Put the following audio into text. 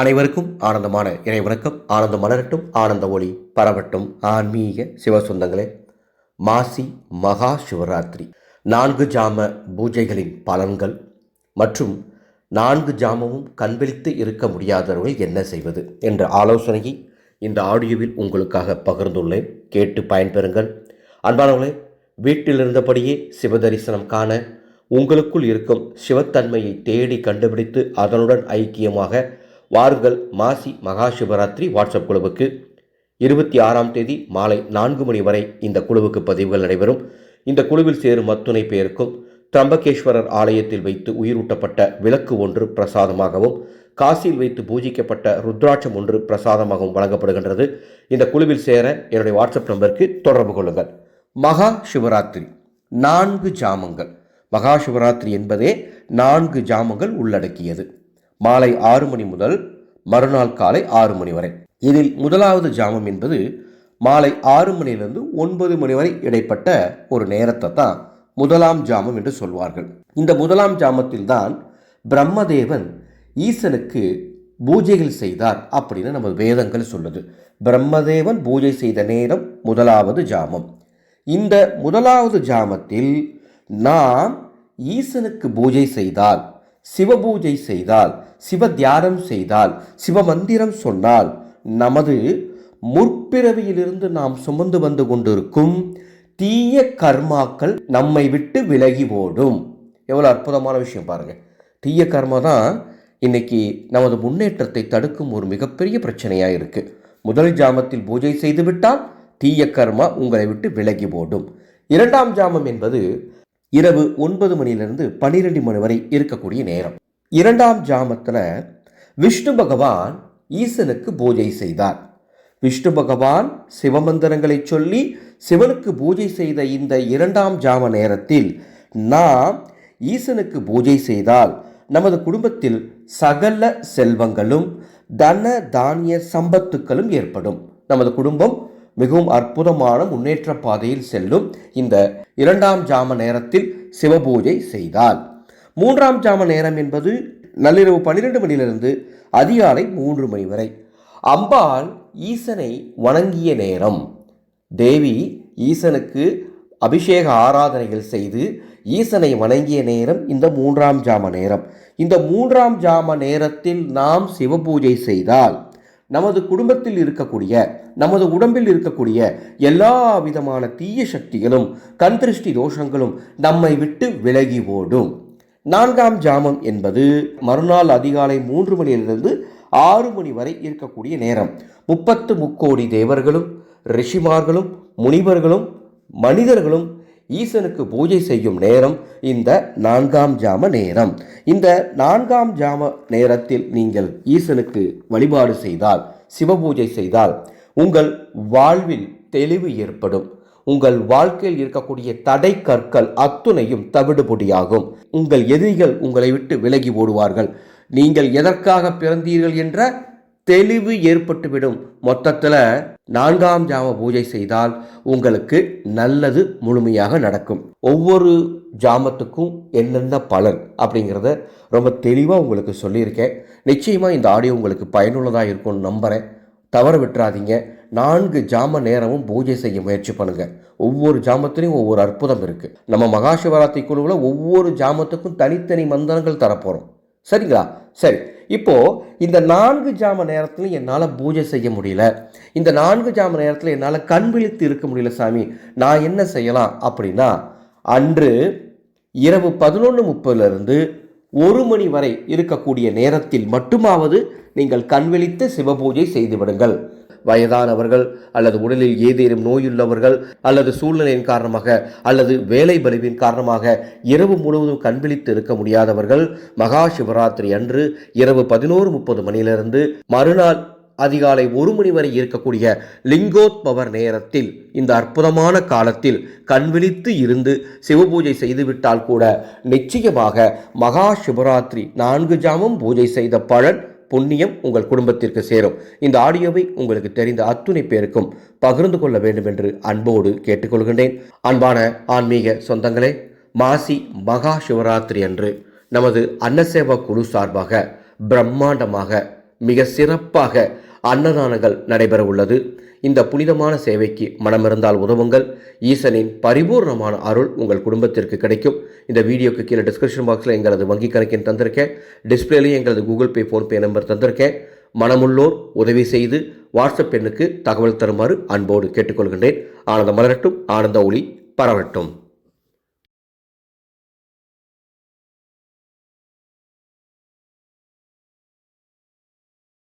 அனைவருக்கும் ஆனந்தமான இறை வணக்கம். ஆனந்தம் மலரட்டும் ஆனந்த ஒளி பரவட்டும். ஆன்மீக சிவசொந்தங்களே மாசி மகா சிவராத்திரி. நான்கு ஜாம பூஜைகளின் பலன்கள் மற்றும் நான்கு ஜாமமும் கண்விழித்து இருக்க முடியாதவர்கள் என்ன செய்வது என்ற ஆலோசனையை இந்த ஆடியோவில் உங்களுக்காக பகிர்ந்துள்ளேன். கேட்டு பயன்பெறுங்கள். அன்பானவர்களே வீட்டில் இருந்தபடியே சிவதரிசனம் காண உங்களுக்குள் இருக்கும் சிவத்தன்மையை தேடி கண்டுபிடித்து அதனுடன் ஐக்கியமாக வாருங்கள் மாசி மகா சிவராத்திரி வாட்ஸ்அப் குழுவுக்கு. இருபத்தி ஆறாம் தேதி மாலை நான்கு மணி வரை இந்த குழுவுக்கு பதிவுகள் நடைபெறும். இந்த குழுவில் சேரும் அத்துணை பேருக்கும் திரம்பகேஸ்வரர் ஆலயத்தில் வைத்து உயிரூட்டப்பட்ட விளக்கு ஒன்று பிரசாதமாகவும் காசியில் வைத்து பூஜிக்கப்பட்ட ருத்ராட்சம் ஒன்று பிரசாதமாகவும் வழங்கப்படுகின்றது. இந்த குழுவில் சேர என்னுடைய வாட்ஸ்அப் நம்பருக்கு தொடர்பு கொள்ளுங்கள். மகா சிவராத்திரி நான்கு ஜாமங்கள். மகா சிவராத்திரி என்பதே நான்கு ஜாமங்கள் உள்ளடக்கியது. மாலை ஆறு மணி முதல் மறுநாள் காலை ஆறு மணி வரை. இதில் முதலாவது ஜாமம் என்பது மாலை ஆறு மணியிலிருந்து ஒன்பது மணி வரை இடைப்பட்ட ஒரு நேரத்தை தான் முதலாம் ஜாமம் என்று சொல்வார்கள். இந்த முதலாம் ஜாமத்தில்தான் பிரம்மதேவன் ஈசனுக்கு பூஜைகள் செய்தார் அப்படின்னு நம்ம வேதங்கள் சொல்லுது. பிரம்மதேவன் பூஜை செய்த நேரம் முதலாவது ஜாமம். இந்த முதலாவது ஜாமத்தில் நாம் ஈசனுக்கு பூஜை செய்தால் சிவபூஜை செய்தால் சிவ தியானம் செய்தால் சிவமந்திரம் சொன்னால் நமது முற்பிறவியிலிருந்து நாம் சுமந்து வந்து கொண்டிருக்கும் தீய கர்மாக்கள் நம்மை விட்டு விலகி ஓடும். எவ்வளோ அற்புதமான விஷயம் பாருங்கள் தீய கர்மா தான் இன்னைக்கு நமது முன்னேற்றத்தை தடுக்கும் ஒரு மிகப்பெரிய பிரச்சனையாக இருக்குது முதல் ஜாமத்தில் பூஜை செய்துவிட்டால் தீய கர்மா உங்களை விட்டு விலகி ஓடும். இரண்டாம் ஜாமம் என்பது இரவு ஒன்பது மணியிலிருந்து பன்னிரெண்டு மணி வரை இருக்கக்கூடிய நேரம். இரண்டாம் ஜாமத்தில் விஷ்ணு பகவான் ஈசனுக்கு பூஜை செய்தார். விஷ்ணு பகவான் சிவமந்திரங்களை சொல்லி சிவனுக்கு பூஜை செய்த இந்த இரண்டாம் ஜாம நேரத்தில் நாம் ஈசனுக்கு பூஜை செய்தால் நமது குடும்பத்தில் சகல செல்வங்களும் தன தானிய சம்பத்துக்களும் ஏற்படும். நமது குடும்பம் மிகவும் அற்புதமான முன்னேற்ற பாதையில் செல்லும் இந்த இரண்டாம் ஜாம நேரத்தில் சிவபூஜை செய்தால். மூன்றாம் ஜாம நேரம் என்பது நள்ளிரவு பன்னிரெண்டு மணியிலிருந்து அதிகாலை மூன்று மணி வரை. அம்பாள் ஈசனை வணங்கிய நேரம். தேவி ஈசனுக்கு அபிஷேக ஆராதனைகள் செய்து ஈசனை வணங்கிய நேரம் இந்த மூன்றாம் ஜாம நேரம். இந்த மூன்றாம் ஜாம நேரத்தில் நாம் சிவபூஜை செய்தால் நமது குடும்பத்தில் இருக்கக்கூடிய நமது உடம்பில் இருக்கக்கூடிய எல்லா விதமான தீய சக்திகளும் கண் திருஷ்டி தோஷங்களும் நம்மை விட்டு விலகி ஓடும். நான்காம் ஜாமம் என்பது மறுநாள் அதிகாலை மூன்று மணியிலிருந்து ஆறு மணி வரை இருக்கக்கூடிய நேரம். முப்பத்து முக்கோடி தேவர்களும் ரிஷிமார்களும் முனிவர்களும் மனிதர்களும் ஈசனுக்கு பூஜை செய்யும் நேரம் இந்த நான்காம் ஜாம நேரம். இந்த நான்காம் ஜாம நேரத்தில் நீங்கள் ஈசனுக்கு வழிபாடு செய்தால் சிவபூஜை செய்தால் உங்கள் வாழ்வில் தெளிவு ஏற்படும். உங்கள் வாழ்க்கையில் இருக்கக்கூடிய தடை கற்கள் அத்துணையும் தவிடுபொடியாகும். உங்கள் எதிரிகள் உங்களை விட்டு விலகி ஓடுவார்கள். நீங்கள் எதற்காக பிறந்தீர்கள் என்ற தெளிவு ஏற்பட்டுவிடும். மொத்தத்தில் நான்காம் ஜாம பூஜை செய்தால் உங்களுக்கு நல்லது முழுமையாக நடக்கும். ஒவ்வொரு ஜாமத்துக்கும் என்னென்ன பலன் அப்படிங்கிறத ரொம்ப தெளிவாக உங்களுக்கு சொல்லியிருக்கேன். நிச்சயமாக இந்த ஆடியோ உங்களுக்கு பயனுள்ளதாக இருக்கும்னு நம்புகிறேன் தவற விட்டுறாதீங்க. நான்கு ஜாம நேரமும் பூஜை செய்ய முயற்சி பண்ணுங்க. ஒவ்வொரு ஜாமத்திலையும் ஒவ்வொரு அற்புதம் இருக்கு. நம்ம மகா சிவராத்திரி குழுவில் ஒவ்வொரு ஜாமத்துக்கும் தனித்தனி மந்திரங்கள் தரப்போகிறோம் சரிங்களா? சரி. இப்போ இந்த நான்கு ஜாம நேரத்தில் என்னால் பூஜை செய்ய முடியல. இந்த நான்கு ஜாம நேரத்தில் என்னால் கண் விழித்து இருக்க முடியல சாமி. நான் என்ன செய்யலாம் அப்படின்னா அன்று இரவு பதினொன்று முப்பதுலேருந்து ஒரு மணி வரை இருக்கக்கூடிய நேரத்தில் மட்டுமாவது நீங்கள் கண் விழித்து சிவபூஜை செய்துவிடுங்கள் வயதானவர்கள் அல்லது உடலில் ஏதேனும் நோயுள்ளவர்கள் அல்லது சூழ்நிலையின் காரணமாக அல்லது வேலை பலுவின் காரணமாக இரவு முழுவதும் கண்விழித்து இருக்க முடியாதவர்கள் மகா சிவராத்திரி அன்று இரவு பதினோரு முப்பது மணியிலிருந்து மறுநாள் அதிகாலை ஒரு மணி வரை இருக்கக்கூடிய லிங்கோத்பவர் நேரத்தில் இந்த அற்புதமான காலத்தில் கண்விழித்து இருந்து சிவபூஜை செய்துவிட்டால் கூட நிச்சயமாக மகா சிவராத்திரி நான்கு ஜாமம் பூஜை செய்த பலன் புண்ணியம் உங்கள் குடும்பத்திற்கு சேரும். இந்த ஆடியோவை உங்களுக்கு தெரிந்த அத்துணை பேருக்கும் பகிர்ந்து கொள்ள வேண்டும் என்று அன்போடு கேட்டுக்கொள்கின்றேன். அன்பான ஆன்மீக சொந்தங்களே மாசி மகா சிவராத்திரி அன்று நமது அன்னசேவா குழு சார்பாக பிரம்மாண்டமாக மிக சிறப்பாக அன்னதானங்கள் நடைபெற உள்ளது இந்த புனிதமான சேவைக்கு மனமிருந்தால் உதவுங்கள். ஈசனின் பரிபூர்ணமான அருள் உங்கள் குடும்பத்திற்கு கிடைக்கும். இந்த வீடியோக்கு கீழே டிஸ்கிரிப்ஷன் பாக்ஸில் எங்களது வங்கி கணக்கின் தந்திருக்கேன். டிஸ்பிளேலையும் எங்களது கூகுள் பே ஃபோன்பே நம்பர் தந்திருக்கேன். மனமுள்ளோர் உதவி செய்து வாட்ஸ்அப் எண்ணுக்கு தகவல் தருமாறு அன்போடு கேட்டுக்கொள்கின்றேன். ஆனந்த மலரட்டும் ஆனந்த ஒளி பரவட்டும்.